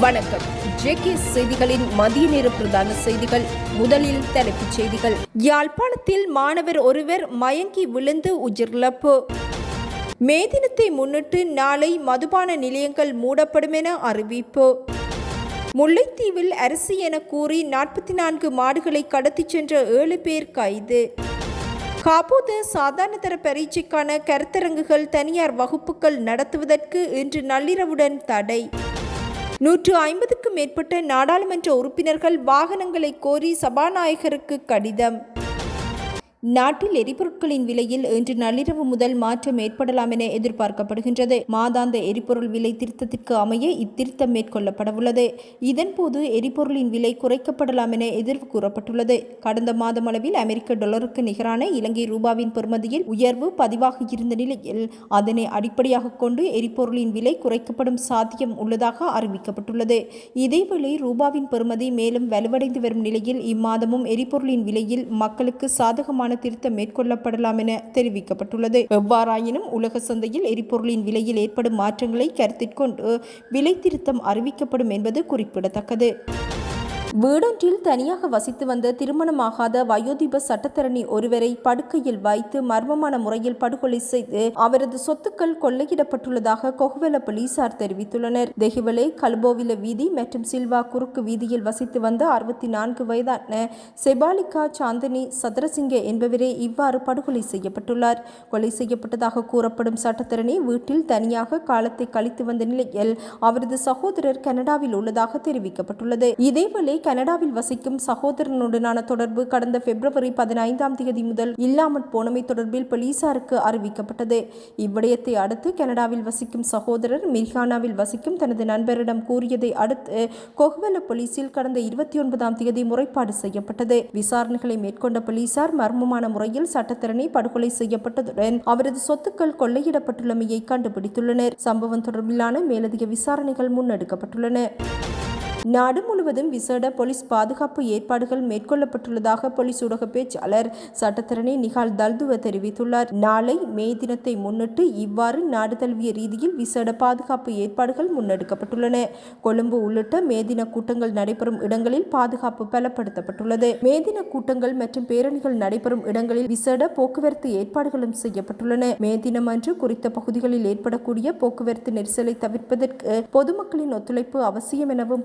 வணக்கம். ஜேகே செய்திகளின் மதிய நேர பிரதான செய்திகள் முதலில் தலைப்புச் செய்திகள். யாழ்ப்பாணத்தில் மாணவர் ஒருவர் மயங்கி விழுந்து உயிரிழப்பு. மே தினத்தை முன்னிட்டு நாளை மதுபான நிலையங்கள் மூடப்படும் என அறிவிப்பு. முல்லைத்தீவில் அரசு என கூறி நாற்பத்தி நான்கு மாடுகளை கடத்திச் சென்ற ஏழு பேர் கைது. காப்போது சாதாரணதர பரீட்சைக்கான கருத்தரங்குகள் தனியார் வகுப்புகள் நடத்துவதற்கு இன்று நள்ளிரவுடன் தடை. நூற்று ஐம்பதுக்கும் மேற்பட்ட நாடாளுமன்ற உறுப்பினர்கள் வாகனங்களை கோரி சபாநாயகருக்கு கடிதம். நாட்டில் எரிபொருட்களின் விலையில் இன்று நள்ளிரவு முதல் மாற்றம் ஏற்படலாம் என எதிர்பார்க்கப்படுகின்றது. மாதாந்த எரிபொருள் விலை திருத்தத்திற்கு அமைய இத்திருத்தம் மேற்கொள்ளப்படவுள்ளது. இதன்போது எரிபொருளின் விலை குறைக்கப்படலாம் என எதிர்வு கூறப்பட்டுள்ளது. கடந்த மாதம் அளவில் அமெரிக்க டாலருக்கு நிகரான இலங்கை ரூபாவின் பெறுமதியில் உயர்வு பதிவாக இருந்த நிலையில் அதனை அடிப்படையாக கொண்டு எரிபொருளின் விலை குறைக்கப்படும் சாத்தியம் உள்ளதாக அறிவிக்கப்பட்டுள்ளது. இதேவேளை ரூபாவின் பெறுமதி மேலும் வலுவடைந்து வரும் நிலையில் இம்மாதமும் எரிபொருளின் விலையில் மக்களுக்கு சாதகமான திருத்தம் மேற்கொள்ளப்படலாம் என தெரிவிக்கப்பட்டுள்ளது. எவ்வாறாயினும் உலக சந்தையில் எரிபொருளின் விலையில் ஏற்படும் மாற்றங்களை கருத்தில் கொண்டு விலை திருத்தம் அறிவிக்கப்படும் என்பது குறிப்பிடத்தக்கது. வீடொன்றில் தனியாக வசித்து வந்த திருமணமாகாத வயோதிப சட்டத்தரணி ஒருவரை படுக்கையில் வைத்து மர்மமான முறையில் படுகொலை செய்து அவரது சொத்துக்கள் கொள்ளையிடப்பட்டுள்ளதாக கொகுவல போலீசார் தெரிவித்துள்ளனர். தெஹிவலை கல்போவில வீதி மற்றும் சில்வா குறுக்கு வீதியில் வசித்து வந்த அறுபத்தி நான்கு வயதான செபாலிகா சாந்தினி சதரசிங்க என்பவரே இவ்வாறு படுகொலை செய்யப்பட்டுள்ளார். கொலை செய்யப்பட்டதாக கூறப்படும் சட்டத்தரணி வீட்டில் தனியாக காலத்தை கழித்து வந்த நிலையில் அவரது சகோதரர் கனடாவில் உள்ளதாக தெரிவிக்கப்பட்டுள்ளது. இதேவேளை கனடாவில் வசிக்கும் சகோதரனுடனான தொடர்பு கடந்த பிப்ரவரி பதினைந்தாம் தேதி முதல் இல்லாமல் போனமை தொடர்பில் போலீசாருக்கு அறிவிக்கப்பட்டது. இவ்விடயத்தை அடுத்து கனடாவில் வசிக்கும் சகோதரர் மிர்கானாவில் வசிக்கும் தனது நண்பரிடம் கூறியதை அடுத்து கொகுவல போலீசில் கடந்த இருபத்தி ஒன்பதாம் தேதி முறைப்பாடு செய்யப்பட்டது. விசாரணைகளை மேற்கொண்ட போலீசார் மர்மமான முறையில் சட்டத்திறனை படுகொலை செய்யப்பட்டதுடன் அவரது சொத்துக்கள் கொள்ளையிடப்பட்டுள்ளமையை கண்டுபிடித்துள்ளனர். சம்பவம் தொடர்பிலான மேலதிக விசாரணைகள் முன்னெடுக்கப்பட்டுள்ளன. நாடு முழுவதும் விசேட போலீஸ் பாதுகாப்பு ஏற்பாடுகள் மேற்கொள்ளப்பட்டுள்ளதாக போலீஸ் ஊடக பேச்சாளர் சட்டத்தரணி நிகால் தல்துவ தெரிவித்துள்ளார். நாளை மே தினத்தை முன்னிட்டு இவ்வாறு நாடு தழுவிய ரீதியில் விசேட பாதுகாப்பு ஏற்பாடுகள் முன்னெடுக்கப்பட்டுள்ளன. கொழும்பு உள்ளிட்ட மேதின கூட்டங்கள் நடைபெறும் இடங்களில் பாதுகாப்பு பலப்படுத்தப்பட்டுள்ளது. மேதின கூட்டங்கள் மற்றும் பேரணிகள் நடைபெறும் இடங்களில் விசேட போக்குவரத்து ஏற்பாடுகளும் செய்யப்பட்டுள்ளன. மே தினம் அன்று குறித்த பகுதிகளில் ஏற்படக்கூடிய போக்குவரத்து நெரிசலை தவிர்ப்பதற்கு பொதுமக்களின் ஒத்துழைப்பு அவசியம் எனவும்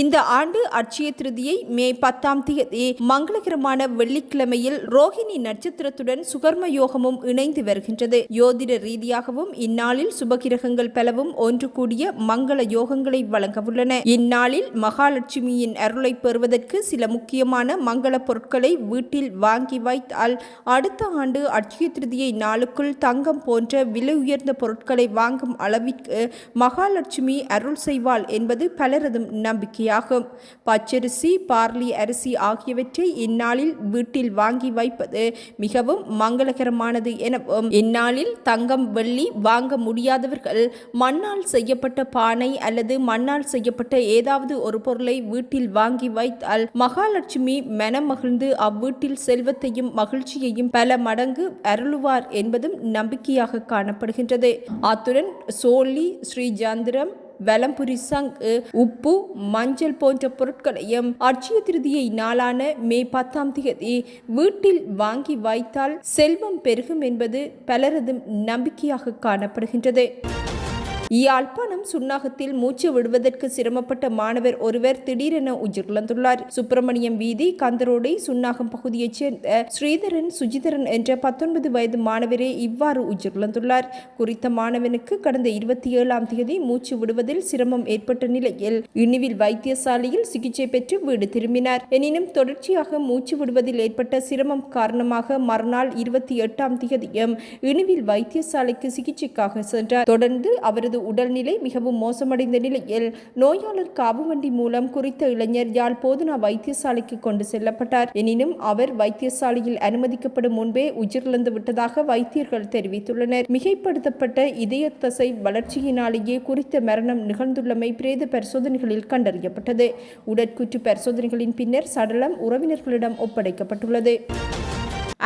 இந்த ஆண்டு அட்சய திருதியை மே பத்தாம் தேதி மங்களகரமான வெள்ளிக்கிழமையில் ரோஹிணி நட்சத்திரத்துடன் சுகர்ம யோகமும் இணைந்து வருகின்றது. யோதிட ரீதியாகவும் இந்நாளில் சுபகிரகங்கள் பலவும் ஒன்று கூடிய மங்கள யோகங்களை வழங்கவுள்ளன. இந்நாளில் மகாலட்சுமியின் அருளை பெறுவதற்கு சில முக்கியமான மங்கள பொருட்களை வீட்டில் வாங்கி வைத்தால் அடுத்த ஆண்டு அட்சய திருதியை நாளுக்குள் தங்கம் போன்ற விலை உயர்ந்த பொருட்களை வாங்கும் அளவிற்கு மகாலட்சுமி அருள் செய்வாள் என்பது பலரதும் நம்பிக்கை. நம்பிக்கையாகும் பச்சரிசி பார்லி அரிசி ஆகியவற்றை இந்நாளில் வீட்டில் வாங்கி வைப்பது மிகவும் மங்களகரமானது எனவும் இந்நாளில் தங்கம் வெள்ளி வாங்க முடியாதவர்கள் மண்ணால் செய்யப்பட்ட பானை அல்லது மண்ணால் செய்யப்பட்ட ஏதாவது ஒரு பொருளை வீட்டில் வாங்கி வைத்தால் மகாலட்சுமி மனம் மகிழ்ந்து அவ்வீட்டில் செல்வத்தையும் மகிழ்ச்சியையும் பல மடங்கு அருளுவார் என்பதும் நம்பிக்கையாக காணப்படுகின்றது. அத்துடன் சோழி ஸ்ரீஜாந்திரம் வலம்புரி சங்கு உப்பு மஞ்சள் போன்ற பொருட்களையும் அட்சய திருதியை நாளான மே பத்தாம் தேதி வீட்டில் வாங்கி வைத்தால் செல்வம் பெருகும் என்பது பலரதும் நம்பிக்கையாக காணப்படுகின்றது. யாழ்ப்பாணம் சுன்னாகத்தில் மூச்சு விடுவதற்கு சிரமப்பட்ட மாணவர் ஒருவர் திடீரென உயிரிழந்துள்ளார். சுப்பிரமணியம் வீதி கந்தரோடை சுன்னாகம் பகுதியைச் சேர்ந்த ஸ்ரீதரன் சுஜிதரன் என்ற பத்தொன்பது வயது மாணவரே இவ்வாறு உயிரிழந்துள்ளார். குறித்த மாணவனுக்கு கடந்த இருபத்தி ஏழாம் தேதி மூச்சு விடுவதில் சிரமம் ஏற்பட்ட நிலையில் இனிவில் வைத்தியசாலையில் சிகிச்சை பெற்று வீடு திரும்பினார். எனினும் தொடர்ச்சியாக மூச்சு விடுவதில் ஏற்பட்ட சிரமம் காரணமாக மறுநாள் இருபத்தி எட்டாம் தேதியும் இனிவில் வைத்தியசாலைக்கு சிகிச்சைக்காக சென்றார். தொடர்ந்து அவரது உடல்நிலை மிகவும் மோசமடைந்த நிலையில் நோயாளர் காவுவண்டி மூலம் குறித்த இளைஞர் யாழ் போதுனா வைத்தியசாலைக்கு கொண்டு செல்லப்பட்டார். எனினும் அவர் வைத்தியசாலையில் அனுமதிக்கப்படும் முன்பே உயிரிழந்து விட்டதாக வைத்தியர்கள் தெரிவித்துள்ளனர். மிகைப்படுத்தப்பட்ட இதய தசை வளர்ச்சியினாலேயே குறித்த மரணம் நிகழ்ந்துள்ளமை பிரேத பரிசோதனைகளில் கண்டறியப்பட்டது. உடற்குற்று பரிசோதனைகளின் பின்னர் சடலம் உறவினர்களிடம் ஒப்படைக்கப்பட்டுள்ளது.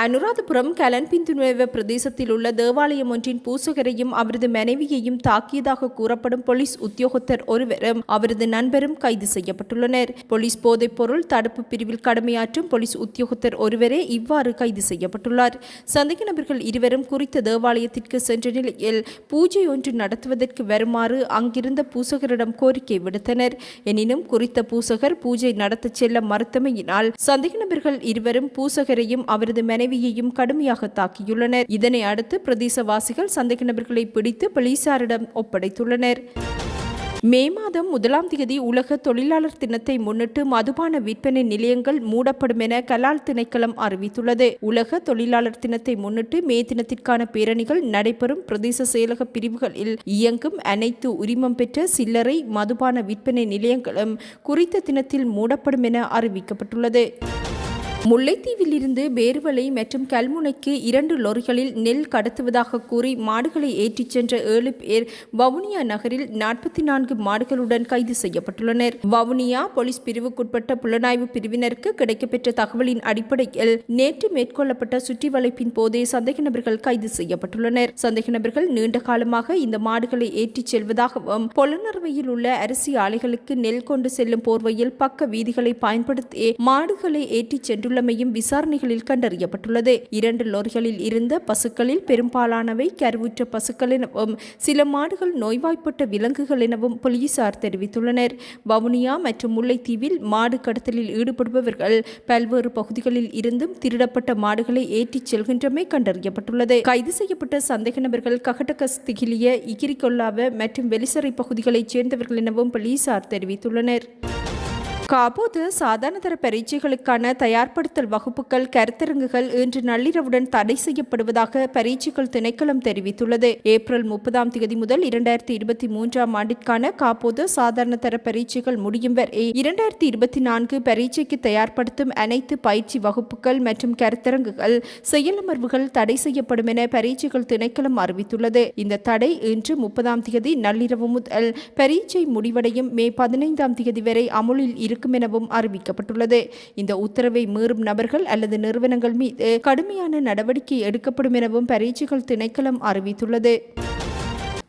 அனுராதபுரம் கலன்பிந்துனுவ பிரதேசத்தில் உள்ள தேவாலயம் ஒன்றின் பூசகரையும் அவரது மனைவியையும் தாக்கியதாக கூறப்படும் போலீஸ் உத்தியோகத்தர் ஒருவரும் அவரது நண்பரும் கைது செய்யப்பட்டுள்ளனர். போலீஸ் போதைப் பொருள் தடுப்பு பிரிவில் கடமையாற்றும் போலீஸ் உத்தியோகத்தர் ஒருவரே இவ்வாறு கைது செய்யப்பட்டுள்ளார். சந்தேக நபர்கள் இருவரும் குறித்த தேவாலயத்திற்கு சென்ற நிலையில் பூஜை ஒன்று நடத்துவதற்கு வருமாறு அங்கிருந்த பூசகரிடம் கோரிக்கை விடுத்தனர். எனினும் குறித்த பூசகர் பூஜை நடத்தச் செல்ல மறுத்தமையினால் சந்தேக நபர்கள் இருவரும் பூசகரையும் அவரது மனைவியையும் கடுமையாக தாக்கியுள்ளனர். இதனை அடுத்து பிரதேசவாசிகள் சந்தேக நபர்களை பிடித்து போலீசாரிடம் ஒப்படைத்துள்ளனர். மே மாதம் முதலாம் தேதி உலக தொழிலாளர் தினத்தை முன்னிட்டு மதுபான விற்பனை நிலையங்கள் மூடப்படும் என கலால் திணைக்களம் அறிவித்துள்ளது. உலக தொழிலாளர் தினத்தை முன்னிட்டு மே தினத்திற்கான பேரணிகள் நடைபெறும் பிரதேச செயலக பிரிவுகளில் இயங்கும் அனைத்து உரிமம் பெற்ற சில்லறை மதுபான விற்பனை நிலையங்களும் குறித்த தினத்தில் மூடப்படும் என அறிவிக்கப்பட்டுள்ளது. முல்லைத்தீவில் இருந்து பேர்வலை மற்றும் கல்முனைக்கு இரண்டு லொரிகளில் நெல் கடத்துவதாக கூறி மாடுகளை ஏற்றிச் சென்ற ஏழு பேர் வவுனியா நகரில் நாற்பத்தி நான்கு மாடுகளுடன் கைது செய்யப்பட்டுள்ளனர். வவுனியா போலீஸ் பிரிவுக்குட்பட்ட புலனாய்வு பிரிவினருக்கு கிடைக்கப்பெற்ற தகவலின் அடிப்படையில் நேற்று மேற்கொள்ளப்பட்ட சுற்றி வளைப்பின் போதே சந்தேக நபர்கள் கைது செய்யப்பட்டுள்ளனர். சந்தேக நபர்கள் நீண்ட காலமாக இந்த மாடுகளை ஏற்றிச் செல்வதாகவும் பொலனர்வையில் உள்ள அரிசி ஆலைகளுக்கு நெல் கொண்டு செல்லும் போர்வையில் பக்க வீதிகளை பயன்படுத்தி மாடுகளை ஏற்றிச் சென்றுள்ள உள்ளமையும் விசாரணைகளில் கண்டறியப்பட்டுள்ளது. இரண்டு லோரிகளில் இருந்த பசுக்களில் பெரும்பாலானவை கருவுற்ற பசுக்கள் எனவும் சில மாடுகள் நோய்வாய்ப்பட்ட விலங்குகள் எனவும் போலீசார் தெரிவித்துள்ளனர். வவுனியா மற்றும் முல்லைத்தீவில் மாடு கடத்தலில் ஈடுபடுபவர்கள் பல்வேறு பகுதிகளில் இருந்தும் திருடப்பட்ட மாடுகளை ஏற்றிச் செல்கின்றமை கண்டறியப்பட்டுள்ளது. கைது செய்யப்பட்ட சந்தேக நபர்கள் ககடகஸ் திகிலிய இகிரிகொல்லாவ மற்றும் வெளிசறை பகுதிகளைச் சேர்ந்தவர்கள் எனவும் போலீசார் தெரிவித்துள்ளனர். காபோது சாதாரணதர பரீட்சைகளுக்கான தயார்படுத்தல் வகுப்புகள் கருத்தரங்குகள் இன்று நள்ளிரவுடன் தடை செய்யப்படுவதாக பரீட்சைகள் திணைக்களம் தெரிவித்துள்ளது. ஏப்ரல் முப்பதாம் தேதி முதல் இரண்டாயிரத்தி இருபத்தி மூன்றாம் ஆண்டிற்கான காபோது சாதாரண தர பரீட்சைகள் முடியும் வரை இரண்டாயிரத்தி இருபத்தி நான்கு பரீட்சைக்கு தயார்படுத்தும் அனைத்து பயிற்சி வகுப்புகள் மற்றும் கருத்தரங்குகள் செயலமர்வுகள் தடை செய்யப்படும் என பரீட்சைகள் திணைக்களம் அறிவித்துள்ளது. இந்த தடை இன்று முப்பதாம் தேதி நள்ளிரவு முதல் பரீட்சை முடிவடையும் மே பதினைந்தாம் தேதி வரை அமுலில் இருக்கும். எனவும் அறிவிக்கப்பட்டுள்ளது. இந்த உத்தரவை மீறும் நபர்கள் அல்லது நிறுவனங்கள் மீது கடுமையான நடவடிக்கை எடுக்கப்படும் எனவும் பரீட்சைகள் திணைக்களம் அறிவித்துள்ளது.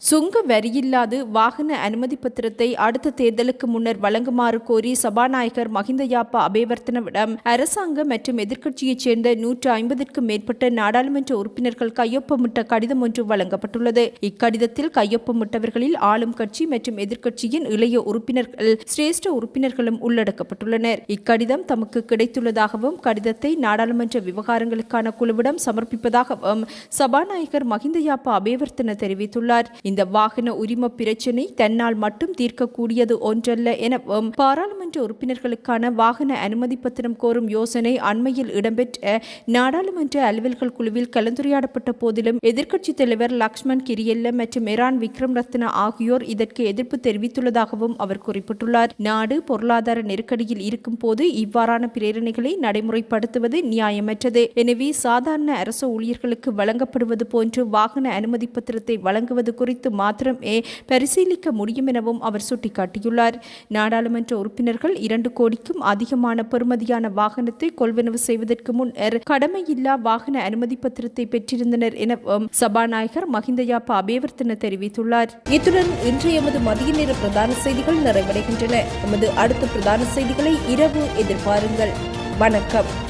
சுங்க வரியில்லாது வாகன அனுமதி பத்திரத்தை அடுத்த தேர்தலுக்கு முன்னர் வழங்குமாறு கோரி சபாநாயகர் மஹிந்த யாப்பா அபேவர்த்தனவிடம் அரசாங்க மற்றும் எதிர்க்கட்சியைச் சேர்ந்த நூற்று ஐம்பதிற்கும் மேற்பட்ட நாடாளுமன்ற உறுப்பினர்கள் கையொப்பமிட்ட கடிதம் ஒன்று வழங்கப்பட்டுள்ளது. இக்கடிதத்தில் கையொப்பமிட்டவர்களில் ஆளும் கட்சி மற்றும் எதிர்க்கட்சியின் இளைய உறுப்பினர்கள் சிரேஷ்ட உறுப்பினர்களும் உள்ளடக்கப்பட்டுள்ளனர். இக்கடிதம் தமக்கு கிடைத்துள்ளதாகவும் கடிதத்தை நாடாளுமன்ற விவகாரங்களுக்கான குழுவிடம் சமர்ப்பிப்பதாகவும் சபாநாயகர் மஹிந்த யாப்பா அபேவர்த்தன தெரிவித்துள்ளார். இந்த வாகன உரிம பிரச்சினை தன்னால் மட்டும் தீர்க்கக்கூடியது ஒன்றல்ல எனவும் பாராளுமன்ற உறுப்பினர்களுக்கான வாகன அனுமதி பத்திரம் கோரும் யோசனை அண்மையில் இடம்பெற்ற நாடாளுமன்ற அலுவல்கள் குழுவில் கலந்துரையாடப்பட்ட போதிலும் எதிர்க்கட்சித் தலைவர் லக்ஷ்மண் கிரியல்ல மற்றும் இரான் விக்ரம் ரத்ன ஆகியோர் இதற்கு எதிர்ப்பு தெரிவித்துள்ளதாகவும் அவர் குறிப்பிட்டுள்ளார். நாடு பொருளாதார நெருக்கடியில் இருக்கும் போது இவ்வாறான பிரேரணைகளை நடைமுறைப்படுத்துவது நியாயமற்றது. எனவே சாதாரண அரசு ஊழியர்களுக்கு வழங்கப்படுவது போன்று வாகன அனுமதி பத்திரத்தை வழங்குவது குறித்து குறித்து மாத்திரமே பரிசீலிக்க முடியும் எனவும் அவர் சுட்டிக்காட்டியுள்ளார். நாடாளுமன்ற உறுப்பினர்கள் இரண்டு கோடிக்கும் அதிகமான பெறுமதியான வாகனத்தை கொள்வனவு செய்வதற்கு முன் கடமையில்லா வாகன அனுமதி பத்திரத்தை பெற்றிருந்தனர் எனவும் சபாநாயகர் மஹிந்தயாப்பா அபேவர்த்தன தெரிவித்துள்ளார். இத்துடன் இன்றைய எமது மதிய நேர பிரதான செய்திகள் நிறைவடைகின்றன. எமது அடுத்த பிரதான செய்திகளை இரவு எதிர்பாருங்கள். வணக்கம்.